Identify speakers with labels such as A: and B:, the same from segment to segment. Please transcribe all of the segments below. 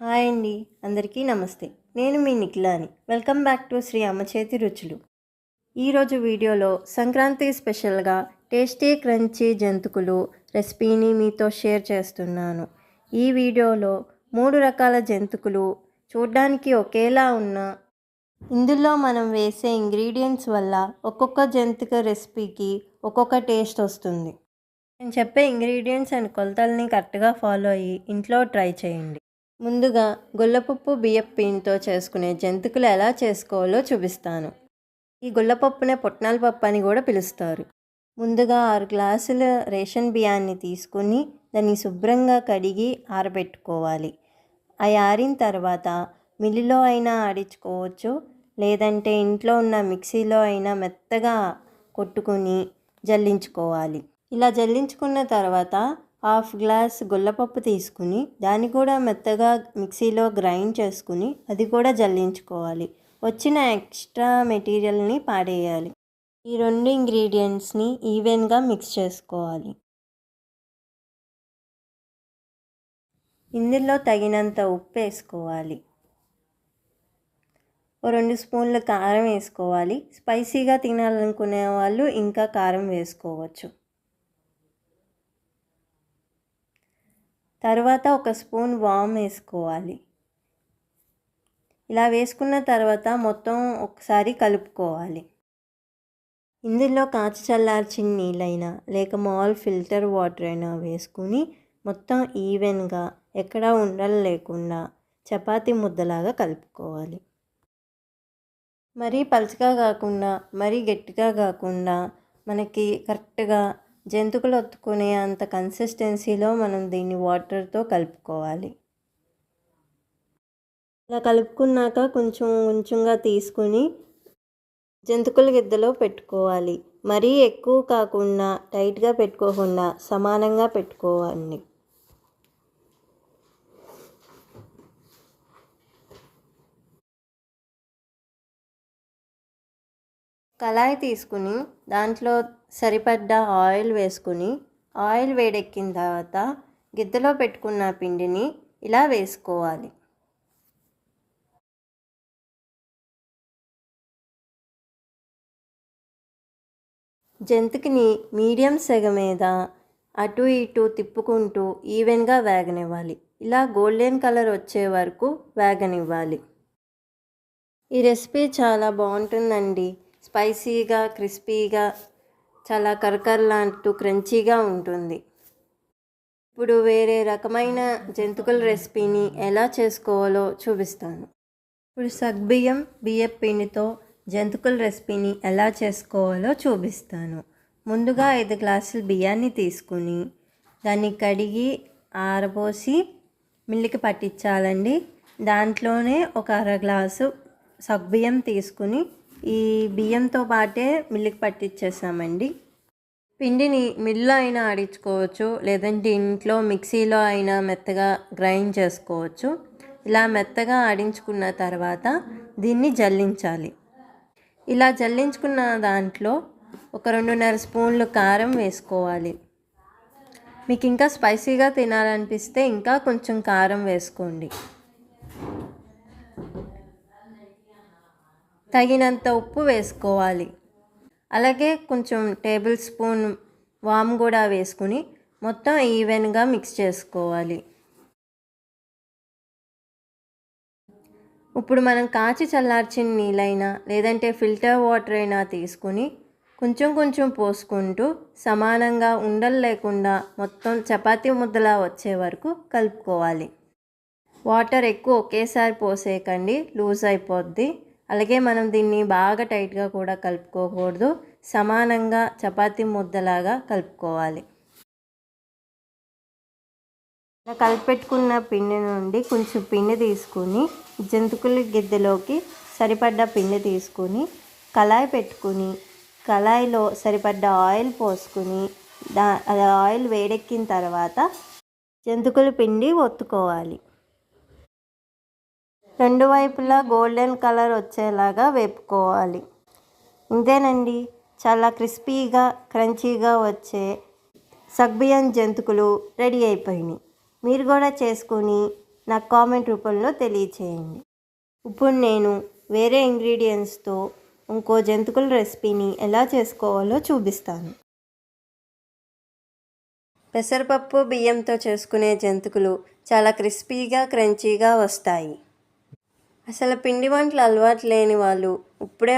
A: Hi అండి. అందరికీ నమస్తే. నేను మీ నిఖిలాని. వెల్కమ్ బ్యాక్ టు శ్రీ అమ్మచేతి రుచులు. ఈరోజు వీడియోలో సంక్రాంతి స్పెషల్గా టేస్టీ క్రంచీ జంతుకులు రెసిపీని మీతో షేర్ చేస్తున్నాను. ఈ వీడియోలో మూడు రకాల జంతుకులు చూడ్డానికి ఒకేలా ఉన్న ఇందులో మనం వేసే ఇంగ్రీడియంట్స్ వల్ల ఒక్కొక్క జంతిక రెసిపీకి ఒక్కొక్క టేస్ట్ వస్తుంది. నేను చెప్పే ఇంగ్రీడియంట్స్ అండ్ కొలతల్ని కరెక్ట్గా ఫాలో అయ్యి ఇంట్లో ట్రై చేయండి. ముందుగా గుల్లపప్పు బియ్యపు పిండితో చేసుకునే జంతికలు ఎలా చేసుకోవాలో చూపిస్తాను. ఈ గుల్లపప్పునే పుట్నాల పప్పు అని కూడా పిలుస్తారు. ముందుగా ఆరు గ్లాసుల రేషన్ బియ్యాన్ని తీసుకుని దాన్ని శుభ్రంగా కడిగి ఆరబెట్టుకోవాలి. అవి ఆరిన తర్వాత మిల్లులో అయినా ఆడించుకోవచ్చు లేదంటే ఇంట్లో ఉన్న మిక్సీలో అయినా మెత్తగా కొట్టుకుని జల్లించుకోవాలి. ఇలా జల్లించుకున్న తర్వాత హాఫ్ గ్లాస్ గుల్లపప్పు తీసుకుని దాన్ని కూడా మెత్తగా మిక్సీలో గ్రైండ్ చేసుకుని అది కూడా జల్లించుకోవాలి. వచ్చిన ఎక్స్ట్రా మెటీరియల్ని పాడేయాలి. ఈ రెండు ఇంగ్రీడియంట్స్ని ఈవెన్గా మిక్స్ చేసుకోవాలి. ఇందులో తగినంత ఉప్పు వేసుకోవాలి. ఓ రెండు స్పూన్ల కారం వేసుకోవాలి. స్పైసీగా తినాలనుకునే వాళ్ళు ఇంకా కారం వేసుకోవచ్చు. తర్వాత ఒక స్పూన్ వామ్ వేసుకోవాలి. ఇలా వేసుకున్న తర్వాత మొత్తం ఒకసారి కలుపుకోవాలి. ఇందులో కాచి చల్లార్చిన నీళ్ళైనా లేక మాల్ ఫిల్టర్ వాటర్ అయినా వేసుకుని మొత్తం ఈవెన్గా ఎక్కడా ఉండలు లేకుండా చపాతి ముద్దలాగా కలుపుకోవాలి. మరీ పలుచగా కాకుండా మరీ గట్టిగా కాకుండా మనకి కరెక్ట్గా జంతువులు ఒత్తుకునే అంత కన్సిస్టెన్సీలో మనం దీన్ని వాటర్తో కలుపుకోవాలి. ఇలా కలుపుకున్నాక కొంచెం కొంచెంగా తీసుకుని జంతుకుల గిద్దలో పెట్టుకోవాలి. మరీ ఎక్కువ కాకుండా టైట్గా పెట్టుకోకుండా సమానంగా పెట్టుకోవాలి. కళాయి తీసుకుని దాంట్లో సరిపడ్డ ఆయిల్ వేసుకుని ఆయిల్ వేడెక్కిన తర్వాత గిద్దలో పెట్టుకున్న పిండిని ఇలా వేసుకోవాలి. జంతికని మీడియం సెగ మీద అటు ఇటు తిప్పుకుంటూ ఈవెన్గా వేగనివ్వాలి. ఇలా గోల్డెన్ కలర్ వచ్చే వరకు వేగనివ్వాలి. ఈ రెసిపీ చాలా బాగుంటుందండి. స్పైసీగా క్రిస్పీగా చాలా కరకరలాంటూ క్రంచీగా ఉంటుంది. ఇప్పుడు వేరే రకమైన జంతుకుల రెసిపీని ఎలా చేసుకోవాలో చూపిస్తాను. ఇప్పుడు సగ్బియ్యం బియ్యం పిండితో జంతుకుల రెసిపీని ఎలా చేసుకోవాలో చూపిస్తాను. ముందుగా ఐదు గ్లాసులు బియ్యాన్ని తీసుకుని దాన్ని కడిగి ఆరబోసి మిల్లికి పట్టించాలండి. దాంట్లోనే ఒక అర గ్లాసు సగ్బియ్యం తీసుకుని ఈ బియ్యంతో పాటే మిల్లికి పట్టించేసామండి పిండిని మిల్లో అయినా ఆడించుకోవచ్చు లేదంటే ఇంట్లో మిక్సీలో అయినా మెత్తగా గ్రైండ్ చేసుకోవచ్చు. ఇలా మెత్తగా ఆడించుకున్న తర్వాత దీన్ని జల్లించాలి. ఇలా జల్లించుకున్న దాంట్లో ఒక రెండున్నర స్పూన్లు కారం వేసుకోవాలి. మీకు ఇంకా స్పైసీగా తినాలనిపిస్తే ఇంకా కొంచెం కారం వేసుకోండి. తగినంత ఉప్పు వేసుకోవాలి. అలాగే కొంచెం టేబుల్ స్పూన్ వామ్ కూడా వేసుకుని మొత్తం ఈవెన్గా మిక్స్ చేసుకోవాలి. ఇప్పుడు మనం కాచి చల్లార్చిన నీళ్ళైనా లేదంటే ఫిల్టర్ వాటర్ అయినా తీసుకుని కొంచెం కొంచెం పోసుకుంటూ సమానంగా ఉండలు లేకుండా మొత్తం చపాతీ ముద్దలా వచ్చే వరకు కలుపుకోవాలి. వాటర్ ఎక్కువ ఒకేసారి పోసేయకండి లూజ్ అయిపోద్ది. అలాగే మనం దీన్ని బాగా టైట్గా కూడా కలుపుకోకూడదు. సమానంగా చపాతీ ముద్దలాగా కలుపుకోవాలి. ఇలా కలిపెట్టుకున్న పిండి నుండి కొంచెం పిండి తీసుకుని జంతుకుల గిద్దెలోకి సరిపడ్డ పిండి తీసుకుని కళాయి పెట్టుకుని కళాయిలో సరిపడ్డ ఆయిల్ పోసుకుని దా ఆయిల్ వేడెక్కిన తర్వాత జంతుకుల పిండి ఒత్తుకోవాలి. రెండు వైపులా గోల్డెన్ కలర్ వచ్చేలాగా వేపుకోవాలి. ఇంతేనండి. చాలా క్రిస్పీగా క్రంచీగా వచ్చే సగ్బియన్ జంతుకులు రెడీ అయిపోయినాయి. మీరు కూడా చేసుకొని నాకు కామెంట్ రూపంలో తెలియచేయండి. ఇప్పుడు నేను వేరే ఇంగ్రీడియంట్స్తో ఇంకో జంతుకుల రెసిపీని ఎలా చేసుకోవాలో చూపిస్తాను. పెసరపప్పు బియ్యంతో చేసుకునే జంతుకులు చాలా క్రిస్పీగా క్రంచీగా వస్తాయి. అసలు పిండి వంటలు అలవాటు లేని వాళ్ళు ఇప్పుడే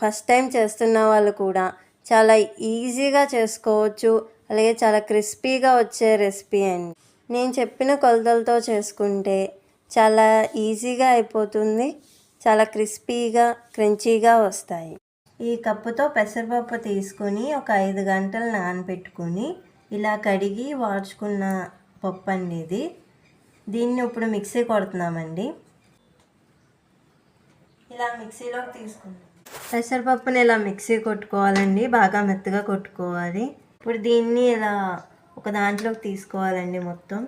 A: ఫస్ట్ టైం చేస్తున్న వాళ్ళు కూడా చాలా ఈజీగా చేసుకోవచ్చు అలాగే చాలా క్రిస్పీగా వచ్చే రెసిపీ అండి. నేను చెప్పిన కొలతలతో చేసుకుంటే చాలా ఈజీగా అయిపోతుంది చాలా క్రిస్పీగా క్రంచీగా వస్తాయి. ఈ కప్పుతో పెసరపప్పు తీసుకొని ఒక ఐదు గంటలు నానబెట్టుకొని ఇలా కడిగి వార్చుకున్న పప్పు అండి ఇది దీన్ని ఇప్పుడు మిక్సీ కొడుతున్నామండి. ఇలా మిక్సీలోకి తీసుకుందాం. పెసరపప్పుని ఇలా మిక్సీ కొట్టుకోవాలండి బాగా మెత్తగా కొట్టుకోవాలి. ఇప్పుడు దీన్ని ఇలా ఒక దాంట్లోకి తీసుకోవాలండి మొత్తం.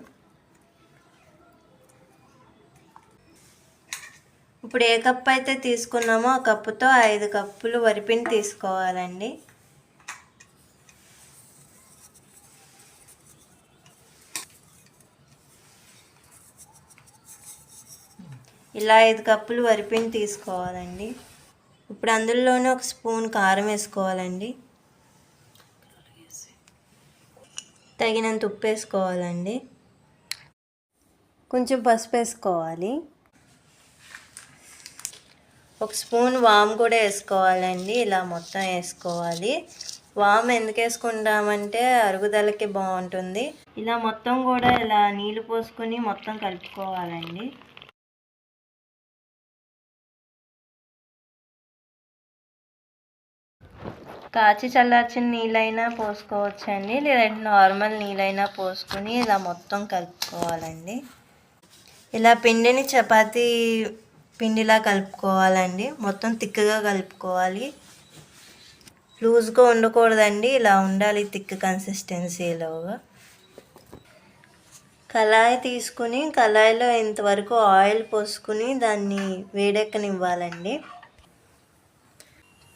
A: ఇప్పుడు ఏ కప్పు అయితే తీసుకున్నామో ఆ కప్పుతో ఐదు కప్పులు వరిపిండి తీసుకోవాలండి. ఇలా ఐదు కప్పులు వరిపిండి తీసుకోవాలండి. ఇప్పుడు అందులోనే ఒక స్పూన్ కారం వేసుకోవాలండి. తగినంత ఉప్పు వేసుకోవాలండి. కొంచెం పసుపు వేసుకోవాలి. ఒక స్పూన్ వామ్ కూడా వేసుకోవాలండి. ఇలా మొత్తం వేసుకోవాలి. వామ్ ఎందుకు వేసుకుంటామంటే అరుగుదలకి బాగుంటుంది. ఇలా మొత్తం కూడా ఇలా నీళ్ళు పోసుకొని మొత్తం కలుపుకోవాలండి. కాచి చల్లార్చిన నీళ్ళైనా పోసుకోవచ్చండి. లేదంటే నార్మల్ నీళ్ళైనా పోసుకొని ఇలా మొత్తం కలుపుకోవాలండి. ఇలా పిండిని చపాతీ పిండిలా కలుపుకోవాలండి. మొత్తం తిక్కగా కలుపుకోవాలి. లూజ్గా ఉండకూడదండి. ఇలా ఉండాలి థిక్ కన్సిస్టెన్సీలోగా. కళాయి తీసుకుని కళాయిలో ఇంతవరకు ఆయిల్ పోసుకుని దాన్ని వేడెక్కనివ్వాలండి.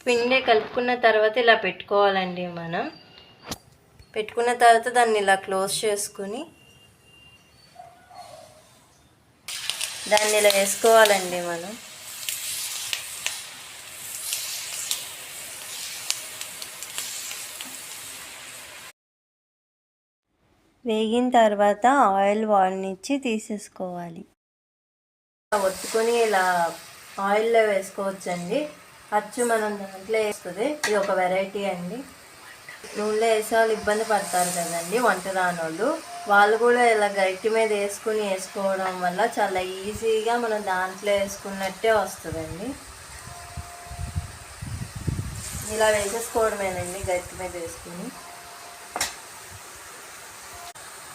A: పిండి కలుపుకున్న తర్వాత ఇలా పెట్టుకోవాలండి మనం. పెట్టుకున్న తర్వాత దాన్ని ఇలా క్లోజ్ చేసుకుని దాన్ని ఇలా వేసుకోవాలండి మనం. వేగిన తర్వాత ఆయిల్ వాడినిచ్చి తీసేసుకోవాలి. ఒత్తుకొని ఇలా ఆయిల్లో వేసుకోవచ్చండి. అచ్చు మనం దాంట్లో వేస్తుంది. ఇది ఒక వెరైటీ అండి. నూనెలో వేసే వాళ్ళు ఇబ్బంది పడతారు కదండి వంట రానోళ్ళు. వాళ్ళు కూడా ఇలా గట్టి మీద వేసుకుని వేసుకోవడం వల్ల చాలా ఈజీగా మనం దాంట్లో వేసుకున్నట్టే వస్తుందండి. ఇలా వేసేసుకోవడమేనండి గట్టి మీద వేసుకుని.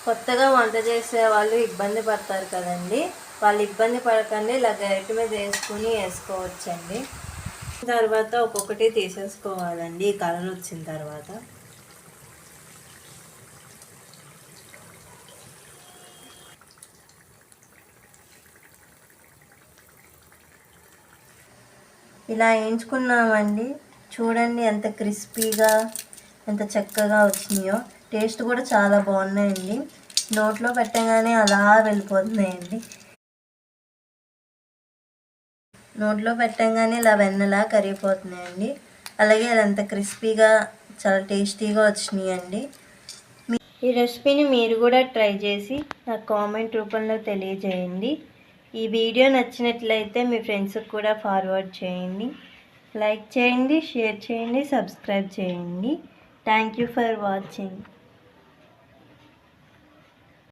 A: కొత్తగా వంట చేసే వాళ్ళు ఇబ్బంది పడతారు కదండి. వాళ్ళు ఇబ్బంది పడకండి ఇలా గట్టి మీద వేసుకుని వేసుకోవచ్చండి. తర్వాత ఒక్కొక్కటి తీసేసుకోవాలండి. కలర్ వచ్చిన తర్వాత. ఇలా వేయించుకున్నామండి. చూడండి ఎంత క్రిస్పీగా ఎంత చక్కగా వచ్చినాయో. టేస్ట్ కూడా చాలా బాగున్నాయండి. నోట్లో పెట్టగానే అలా వెళ్ళిపోతున్నాయండి. నోట్లో పెట్టంగానే ఇలా వెన్నలా కరిగిపోతున్నాయండి. అలాగే అదంతా క్రిస్పీగా చాలా టేస్టీగా వచ్చినాయండి. ఈ రెసిపీని మీరు కూడా ట్రై చేసి నాకు కామెంట్ రూపంలో తెలియజేయండి. ఈ వీడియో నచ్చినట్లయితే మీ ఫ్రెండ్స్కి కూడా ఫార్వర్డ్ చేయండి. లైక్ చేయండి షేర్ చేయండి సబ్స్క్రైబ్ చేయండి. Thank you for watching.